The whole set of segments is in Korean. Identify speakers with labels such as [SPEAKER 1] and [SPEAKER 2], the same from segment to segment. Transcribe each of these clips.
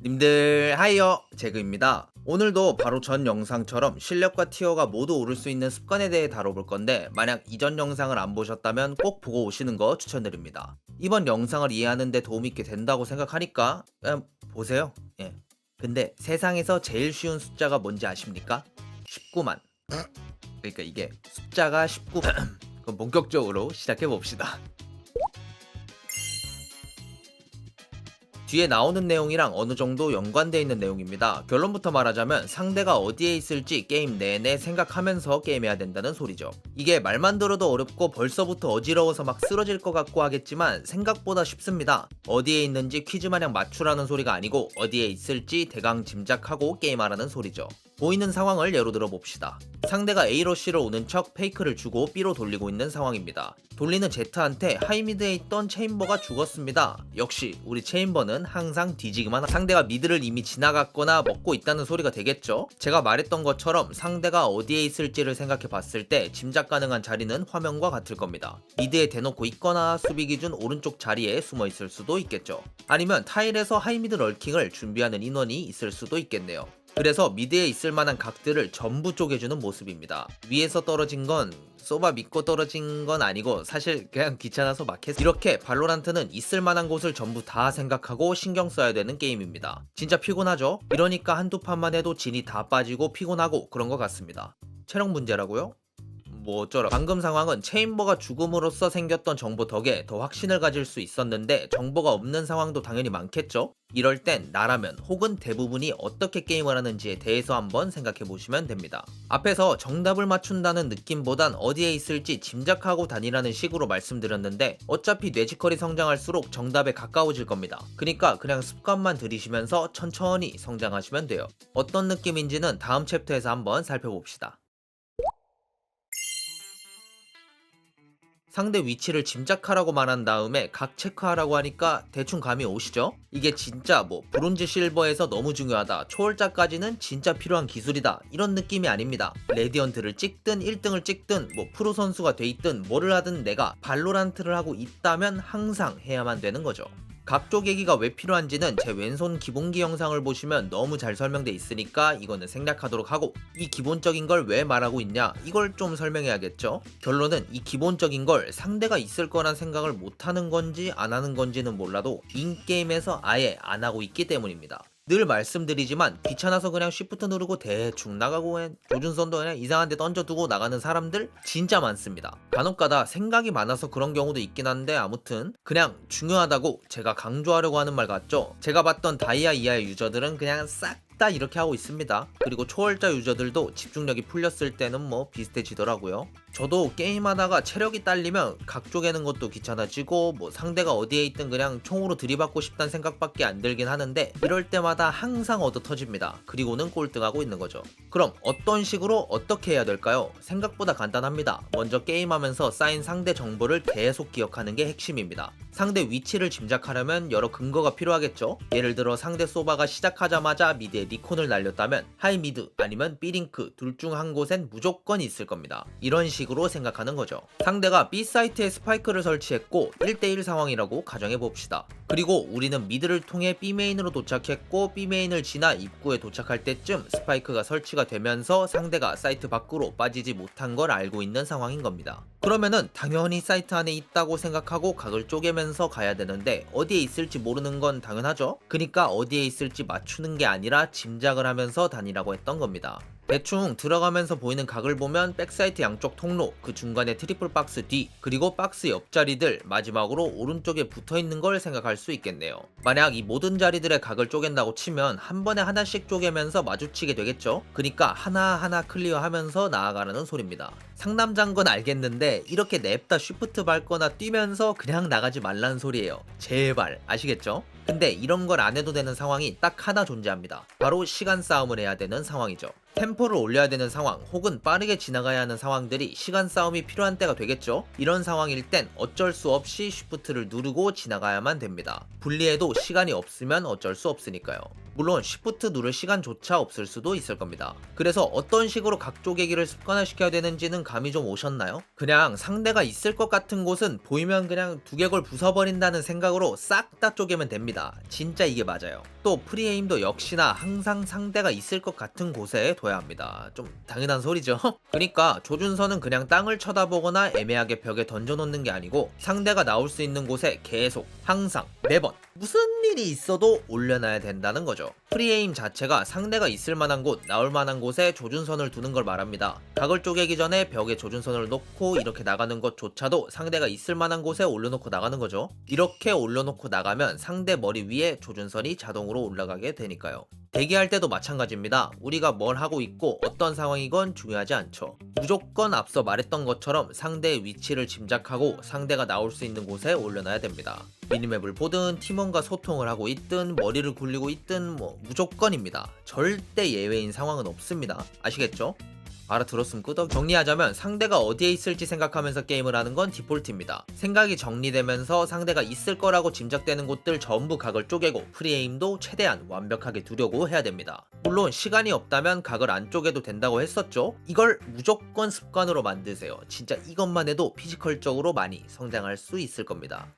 [SPEAKER 1] 님들 하이요. 제그입니다. 오늘도 바로 전 영상처럼 실력과 티어가 모두 오를 수 있는 습관에 대해 다뤄볼 건데 만약 이전 영상을 안 보셨다면 꼭 보고 오시는 거 추천드립니다. 이번 영상을 이해하는 데 도움이 꽤 된다고 생각하니까 그냥 보세요. 예. 근데 세상에서 제일 쉬운 숫자가 뭔지 아십니까? 19만. 그러니까 이게 숫자가 19 그럼 본격적으로 시작해 봅시다 뒤에 나오는 내용이랑 어느 정도 연관되어 있는 내용입니다. 결론부터 말하자면 상대가 어디에 있을지 게임 내내 생각하면서 게임해야 된다는 소리죠. 이게 말만 들어도 어렵고 벌써부터 어지러워서 막 쓰러질 것 같고 하겠지만 생각보다 쉽습니다. 어디에 있는지 퀴즈 마냥 맞추라는 소리가 아니고 어디에 있을지 대강 짐작하고 게임하라는 소리죠. 보이는 상황을 예로 들어 봅시다. 상대가 A로 C로 오는 척 페이크를 주고 B로 돌리고 있는 상황입니다. 돌리는 제트한테 하이미드에 있던 체인버가 죽었습니다. 역시 우리 체인버는 항상 뒤지기만 하... 상대가 미드를 이미 지나갔거나 먹고 있다는 소리가 되겠죠? 제가 말했던 것처럼 상대가 어디에 있을지를 생각해 봤을 때 짐작 가능한 자리는 화면과 같을 겁니다. 미드에 대놓고 있거나 수비 기준 오른쪽 자리에 숨어 있을 수도 있겠죠. 아니면 타일에서 하이미드 럴킹을 준비하는 인원이 있을 수도 있겠네요. 그래서 미드에 있을 만한 각들을 전부 쪼개주는 모습입니다. 위에서 떨어진 건 쏘바 믿고 떨어진 건 아니고 사실 그냥 귀찮아서 막 했어. 이렇게 발로란트는 있을 만한 곳을 전부 다 생각하고 신경 써야 되는 게임입니다. 진짜 피곤하죠? 이러니까 한두 판만 해도 진이 다 빠지고 피곤하고 그런 것 같습니다. 체력 문제라고요? 뭐 어쩌라 방금 상황은 체인버가 죽음으로써 생겼던 정보 덕에 더 확신을 가질 수 있었는데 정보가 없는 상황도 당연히 많겠죠? 이럴 땐 나라면 혹은 대부분이 어떻게 게임을 하는지에 대해서 한번 생각해 보시면 됩니다. 앞에서 정답을 맞춘다는 느낌보단 어디에 있을지 짐작하고 다니라는 식으로 말씀드렸는데 어차피 뇌지컬이 성장할수록 정답에 가까워질 겁니다. 그니까 그냥 습관만 들이시면서 천천히 성장하시면 돼요. 어떤 느낌인지는 다음 챕터에서 한번 살펴봅시다 상대 위치를 짐작하라고 말한 다음에 각 체크하라고 하니까 대충 감이 오시죠? 이게 진짜 뭐 브론즈 실버에서 너무 중요하다. 초월자까지는 진짜 필요한 기술이다. 이런 느낌이 아닙니다. 레디언트를 찍든 1등을 찍든 뭐 프로 선수가 돼 있든 뭐를 하든 내가 발로란트를 하고 있다면 항상 해야만 되는 거죠 각조 계기가 왜 필요한지는 제 왼손 기본기 영상을 보시면 너무 잘 설명돼 있으니까 이거는 생략하도록 하고 이 기본적인 걸 왜 말하고 있냐 이걸 좀 설명해야겠죠? 결론은 이 기본적인 걸 상대가 있을 거란 생각을 못하는 건지 안 하는 건지는 몰라도 인게임에서 아예 안 하고 있기 때문입니다 늘 말씀드리지만 귀찮아서 그냥 쉬프트 누르고 대충 나가고 조준선도 그냥 이상한 데 던져두고 나가는 사람들 진짜 많습니다. 간혹가다 생각이 많아서 그런 경우도 있긴 한데 아무튼 그냥 중요하다고 제가 강조하려고 하는 말 같죠? 제가 봤던 다이아 이하의 유저들은 그냥 싹다 이렇게 하고 있습니다. 그리고 초월자 유저들도 집중력이 풀렸을 때는 뭐 비슷해지더라고요. 저도 게임하다가 체력이 딸리면 각 쪼개는 것도 귀찮아지고 뭐 상대가 어디에 있든 그냥 총으로 들이받고 싶다는 생각밖에 안 들긴 하는데 이럴 때마다 항상 얻어 터집니다. 그리고는 꼴등하고 있는 거죠. 그럼 어떤 식으로 어떻게 해야 될까요? 생각보다 간단합니다. 먼저 게임하면서 쌓인 상대 정보를 계속 기억하는 게 핵심입니다. 상대 위치를 짐작하려면 여러 근거가 필요하겠죠. 예를 들어 상대 소바가 시작하자마자 미드에 니콘을 날렸다면 하이 미드 아니면 B링크 둘 중 한 곳엔 무조건 있을 겁니다. 이런 식 으로 생각하는 거죠. 상대가 B 사이트에 스파이크를 설치했고 1대1 상황이라고 가정해 봅시다. 그리고 우리는 미드를 통해 B 메인으로 도착했고 B 메인을 지나 입구에 도착할 때쯤 스파이크가 설치가 되면서 상대가 사이트 밖으로 빠지지 못한 걸 알고 있는 상황인 겁니다. 그러면은 당연히 사이트 안에 있다고 생각하고 각을 쪼개면서 가야 되는데 어디에 있을지 모르는 건 당연하죠. 그니까 어디에 있을지 맞추는 게 아니라 짐작을 하면서 다니라고 했던 겁니다. 대충 들어가면서 보이는 각을 보면 백사이트 양쪽 통로, 그 중간에 트리플 박스 뒤, 그리고 박스 옆자리들, 마지막으로 오른쪽에 붙어 있는 걸 생각할 수 있겠네요. 만약 이 모든 자리들의 각을 쪼갠다고 치면 한 번에 하나씩 쪼개면서 마주치게 되겠죠? 그니까 하나하나 클리어하면서 나아가라는 소리입니다. 상남자인 건 알겠는데 이렇게 냅다 쉬프트 밟거나 뛰면서 그냥 나가지 말라는 소리예요. 제발 아시겠죠? 근데 이런 걸 안 해도 되는 상황이 딱 하나 존재합니다. 바로 시간 싸움을 해야 되는 상황이죠. 템포를 올려야 되는 상황 혹은 빠르게 지나가야 하는 상황들이 시간 싸움이 필요한 때가 되겠죠? 이런 상황일 땐 어쩔 수 없이 쉬프트를 누르고 지나가야만 됩니다. 분리해도 시간이 없으면 어쩔 수 없으니까요. 물론 쉬프트 누를 시간조차 없을 수도 있을 겁니다. 그래서 어떤 식으로 각 쪼개기를 습관화시켜야 되는지는 감이 좀 오셨나요? 그냥 상대가 있을 것 같은 곳은 보이면 그냥 두개골 부숴버린다는 생각으로 싹 다 쪼개면 됩니다. 진짜 이게 맞아요. 또 프리에임도 역시나 항상 상대가 있을 것 같은 곳에 둬야 합니다. 좀 당연한 소리죠. 그러니까 조준선은 그냥 땅을 쳐다보거나 애매하게 벽에 던져놓는 게 아니고 상대가 나올 수 있는 곳에 계속 항상 매번 무슨 일이 있어도 올려놔야 된다는 거죠. 프리에임 자체가 상대가 있을 만한 곳, 나올 만한 곳에 조준선을 두는 걸 말합니다. 각을 쪼개기 전에 벽에 조준선을 놓고 이렇게 나가는 것조차도 상대가 있을 만한 곳에 올려놓고 나가는 거죠. 이렇게 올려놓고 나가면 상대 머리 위에 조준선이 자동으로 올라가게 되니까요. 대기할 때도 마찬가지입니다. 우리가 뭘 하고 있고 어떤 상황이건 중요하지 않죠. 무조건 앞서 말했던 것처럼 상대의 위치를 짐작하고 상대가 나올 수 있는 곳에 올려놔야 됩니다. 미니맵을 보든 팀원과 소통을 하고 있든 머리를 굴리고 있든 뭐 무조건입니다. 절대 예외인 상황은 없습니다. 아시겠죠? 알아들었음 끄덕 정리하자면 상대가 어디에 있을지 생각하면서 게임을 하는 건 디폴트입니다. 생각이 정리되면서 상대가 있을 거라고 짐작되는 곳들 전부 각을 쪼개고 프리에임도 최대한 완벽하게 두려고 해야 됩니다. 물론 시간이 없다면 각을 안 쪼개도 된다고 했었죠. 이걸 무조건 습관으로 만드세요. 진짜 이것만 해도 피지컬적으로 많이 성장할 수 있을 겁니다.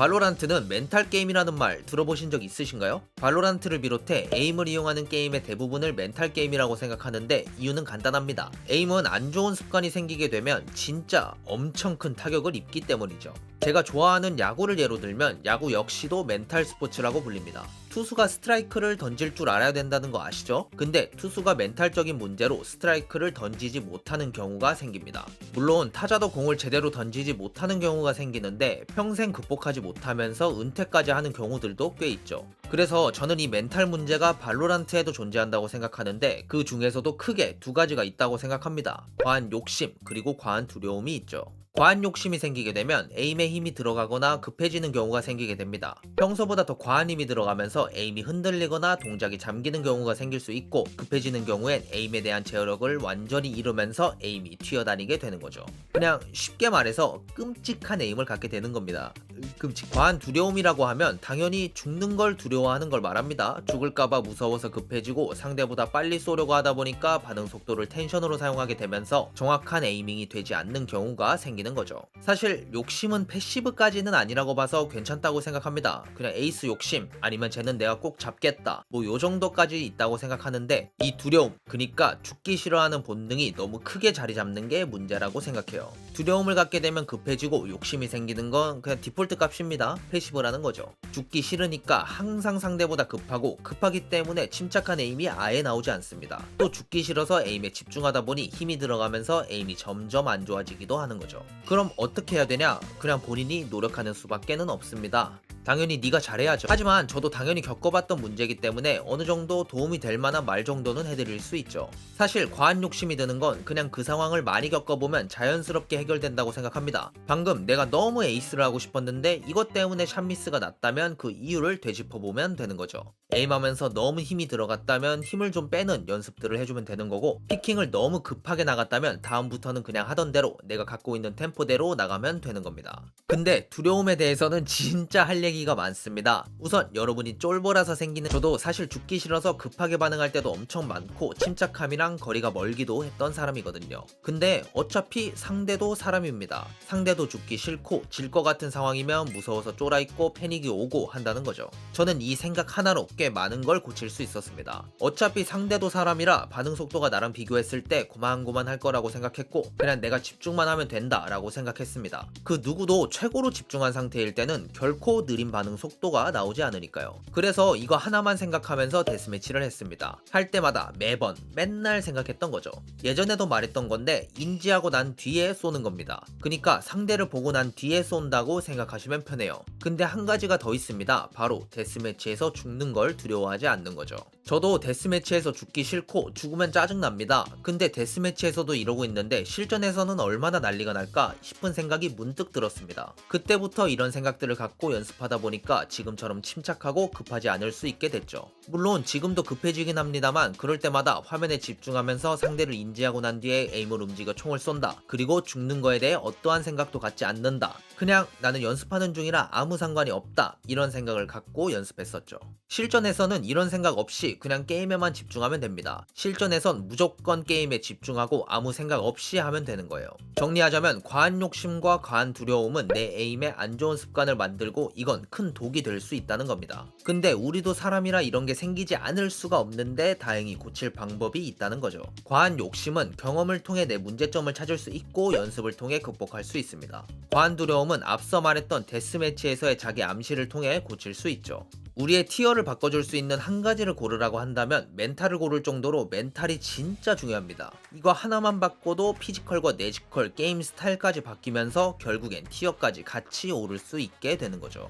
[SPEAKER 1] 발로란트는 멘탈 게임이라는 말 들어보신 적 있으신가요? 발로란트를 비롯해 에임을 이용하는 게임의 대부분을 멘탈 게임이라고 생각하는데 이유는 간단합니다. 에임은 안 좋은 습관이 생기게 되면 진짜 엄청 큰 타격을 입기 때문이죠. 제가 좋아하는 야구를 예로 들면 야구 역시도 멘탈 스포츠라고 불립니다. 투수가 스트라이크를 던질 줄 알아야 된다는 거 아시죠? 근데 투수가 멘탈적인 문제로 스트라이크를 던지지 못하는 경우가 생깁니다. 물론 타자도 공을 제대로 던지지 못하는 경우가 생기는데 평생 극복하지 못하면서 은퇴까지 하는 경우들도 꽤 있죠. 그래서 저는 이 멘탈 문제가 발로란트에도 존재한다고 생각하는데 그 중에서도 크게 두 가지가 있다고 생각합니다. 과한 욕심 그리고 과한 두려움이 있죠. 과한 욕심이 생기게 되면 에임에 힘이 들어가거나 급해지는 경우가 생기게 됩니다. 평소보다 더 과한 힘이 들어가면서 에임이 흔들리거나 동작이 잠기는 경우가 생길 수 있고 급해지는 경우엔 에임에 대한 제어력을 완전히 잃으면서 에임이 튀어다니게 되는 거죠. 그냥 쉽게 말해서 끔찍한 에임을 갖게 되는 겁니다. 끔찍. 과한 두려움이라고 하면 당연히 죽는 걸 두려워하는 걸 말합니다. 죽을까봐 무서워서 급해지고 상대보다 빨리 쏘려고 하다 보니까 반응 속도를 텐션으로 사용하게 되면서 정확한 에이밍이 되지 않는 경우가 생 기는 거죠. 사실 욕심은 패시브까지는 아니라고 봐서 괜찮다고 생각합니다. 그냥 에이스 욕심 아니면 쟤는 내가 꼭 잡겠다 뭐 요 정도까지 있다고 생각하는데 이 두려움 그니까 죽기 싫어하는 본능이 너무 크게 자리 잡는 게 문제라고 생각해요. 두려움을 갖게 되면 급해지고 욕심이 생기는 건 그냥 디폴트 값입니다. 패시브라는 거죠. 죽기 싫으니까 항상 상대보다 급하고 급하기 때문에 침착한 에임이 아예 나오지 않습니다. 또 죽기 싫어서 에임에 집중하다 보니 힘이 들어가면서 에임이 점점 안 좋아지기도 하는 거죠. 그럼 어떻게 해야 되냐? 그냥 본인이 노력하는 수밖에는 없습니다. 당연히 네가 잘해야죠. 하지만 저도 당연히 겪어봤던 문제이기 때문에 어느 정도 도움이 될 만한 말 정도는 해드릴 수 있죠. 사실 과한 욕심이 드는 건 그냥 그 상황을 많이 겪어보면 자연스럽게 해결된다고 생각합니다. 방금 내가 너무 에이스를 하고 싶었는데 이것 때문에 샷미스가 났다면 그 이유를 되짚어보면 되는 거죠. 에임하면서 너무 힘이 들어갔다면 힘을 좀 빼는 연습들을 해주면 되는 거고 피킹을 너무 급하게 나갔다면 다음부터는 그냥 하던 대로 내가 갖고 있는 템포대로 나가면 되는 겁니다. 근데 두려움에 대해서는 진짜 할 얘기가 많습니다. 우선 여러분이 쫄보라서 생기는 저도 사실 죽기 싫어서 급하게 반응할 때도 엄청 많고 침착함이랑 거리가 멀기도 했던 사람이거든요. 근데 어차피 상대도 사람입니다. 상대도 죽기 싫고 질 것 같은 상황이면 무서워서 쫄아있고 패닉이 오고 한다는 거죠. 저는 이 생각 하나로 꽤 많은 걸 고칠 수 있었습니다. 어차피 상대도 사람이라 반응 속도가 나랑 비교했을 때 고만고만 할 거라고 생각했고 그냥 내가 집중만 하면 된다 라고 생각했습니다. 그 누구도 최고로 집중한 상태일 때는 결코 느린 반응 속도가 나오지 않으니까요. 그래서 이거 하나만 생각하면서 데스매치를 했습니다. 할 때마다 매번 맨날 생각했던 거죠. 예전에도 말했던 건데 인지하고 난 뒤에 쏘는 겁니다. 그니까 상대를 보고 난 뒤에 쏜다고 생각하시면 편해요. 근데 한 가지가 더 있습니다. 바로 데스매치에서 죽는 걸 두려워하지 않는 거죠. 저도 데스매치에서 죽기 싫고 죽으면 짜증납니다. 근데 데스매치에서도 이러고 있는데 실전에서는 얼마나 난리가 날까 싶은 생각이 문득 들었습니다. 그때부터 이런 생각들을 갖고 연습하다 보니까 지금처럼 침착하고 급하지 않을 수 있게 됐죠. 물론 지금도 급해지긴 합니다만 그럴 때마다 화면에 집중하면서 상대를 인지하고 난 뒤에 에임을 움직여 총을 쏜다. 그리고 죽는 거에 대해 어떠한 생각도 갖지 않는다. 그냥 나는 연습하는 중이라 아무 상관이 없다. 이런 생각을 갖고 연습했었죠. 실전에서는 이런 생각 없이 그냥 게임에만 집중하면 됩니다. 실전에선 무조건 게임에 집중하고 아무 생각 없이 하면 되는 거예요. 정리하자면 과한 욕심과 과한 두려움은 내 에임에 안 좋은 습관을 만들고 이건 큰 독이 될 수 있다는 겁니다. 근데 우리도 사람이라 이런 게 생기지 않을 수가 없는데 다행히 고칠 방법이 있다는 거죠. 과한 욕심은 경험을 통해 내 문제점을 찾을 수 있고 연습을 통해 극복할 수 있습니다. 과한 두려움은 앞서 말했던 데스매치에서의 자기 암시를 통해 고칠 수 있죠. 우리의 티어를 바꿔줄 수 있는 한 가지를 고르라고 한다면 멘탈을 고를 정도로 멘탈이 진짜 중요합니다. 이거 하나만 바꿔도 피지컬과 내지컬, 게임 스타일까지 바뀌면서 결국엔 티어까지 같이 오를 수 있게 되는 거죠.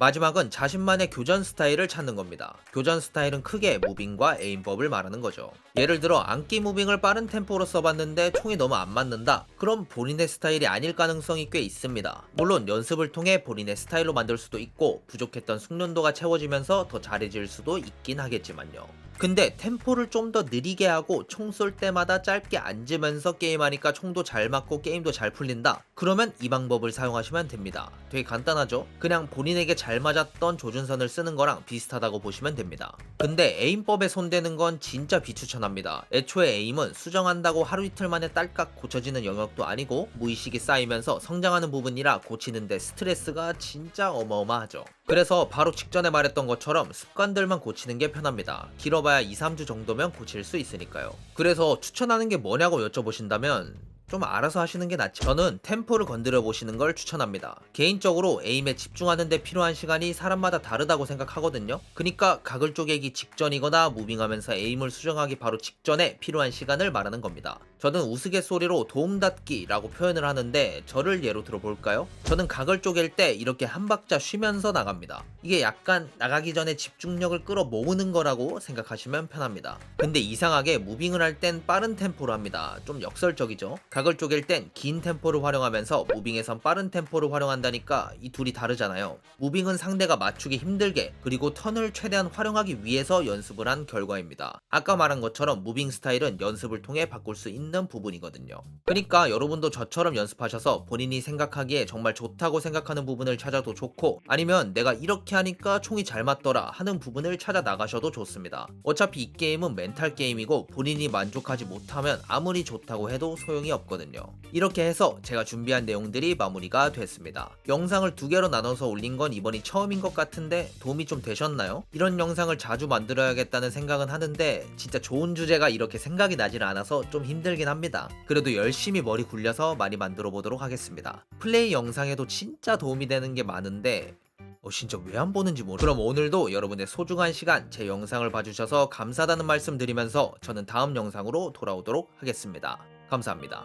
[SPEAKER 1] 마지막은 자신만의 교전 스타일을 찾는 겁니다. 교전 스타일은 크게 무빙과 에임법을 말하는 거죠. 예를 들어 안기 무빙을 빠른 템포로 써봤는데 총이 너무 안 맞는다? 그럼 본인의 스타일이 아닐 가능성이 꽤 있습니다. 물론 연습을 통해 본인의 스타일로 만들 수도 있고 부족했던 숙련도가 채워지면서 더 잘해질 수도 있긴 하겠지만요. 근데 템포를 좀 더 느리게 하고 총 쏠 때마다 짧게 앉으면서 게임하니까 총도 잘 맞고 게임도 잘 풀린다. 그러면 이 방법을 사용하시면 됩니다. 되게 간단하죠? 그냥 본인에게 잘 맞았던 조준선을 쓰는 거랑 비슷하다고 보시면 됩니다. 근데 에임법에 손대는 건 진짜 비추천합니다. 애초에 에임은 수정한다고 하루 이틀 만에 딸깍 고쳐지는 영역도 아니고 무의식이 쌓이면서 성장하는 부분이라 고치는데 스트레스가 진짜 어마어마하죠. 그래서 바로 직전에 말했던 것처럼 습관들만 고치는 게 편합니다. 길어봐 야 2, 3주 정도면 고칠 수 있으니까요. 그래서 추천하는 게 뭐냐고 여쭤보신다면 좀 알아서 하시는 게 낫죠. 저는 템포를 건드려 보시는 걸 추천합니다. 개인적으로 에임에 집중하는 데 필요한 시간이 사람마다 다르다고 생각하거든요. 그니까 각을 쪼개기 직전이거나 무빙하면서 에임을 수정하기 바로 직전에 필요한 시간을 말하는 겁니다. 저는 우스갯소리로 도움닫기라고 표현을 하는데 저를 예로 들어볼까요? 저는 각을 쪼갤 때 이렇게 한 박자 쉬면서 나갑니다. 이게 약간 나가기 전에 집중력을 끌어 모으는 거라고 생각하시면 편합니다. 근데 이상하게 무빙을 할 땐 빠른 템포로 합니다. 좀 역설적이죠? 각을 쪼갤 땐 긴 템포를 활용하면서 무빙에선 빠른 템포를 활용한다니까 이 둘이 다르잖아요. 무빙은 상대가 맞추기 힘들게 그리고 턴을 최대한 활용하기 위해서 연습을 한 결과입니다. 아까 말한 것처럼 무빙 스타일은 연습을 통해 바꿀 수 있는 부분이거든요. 그러니까 여러분도 저처럼 연습하셔서 본인이 생각하기에 정말 좋다고 생각하는 부분을 찾아도 좋고 아니면 내가 이렇게 하니까 총이 잘 맞더라 하는 부분을 찾아 나가셔도 좋습니다. 어차피 이 게임은 멘탈 게임이고 본인이 만족하지 못하면 아무리 좋다고 해도 소용이 없거든요. 이렇게 해서 제가 준비한 내용들이 마무리가 됐습니다. 영상을 두 개로 나눠서 올린 건 이번이 처음인 것 같은데 도움이 좀 되셨나요? 이런 영상을 자주 만들어야겠다는 생각은 하는데 진짜 좋은 주제가 이렇게 생각이 나질 않아서 좀 힘들긴 합니다. 그래도 열심히 머리 굴려서 많이 만들어 보도록 하겠습니다. 플레이 영상에도 진짜 도움이 되는 게 많은데 어, 진짜 왜 안 보는지 모르. 그럼 오늘도 여러분의 소중한 시간 제 영상을 봐주셔서 감사하다는 말씀 드리면서 저는 다음 영상으로 돌아오도록 하겠습니다. 감사합니다.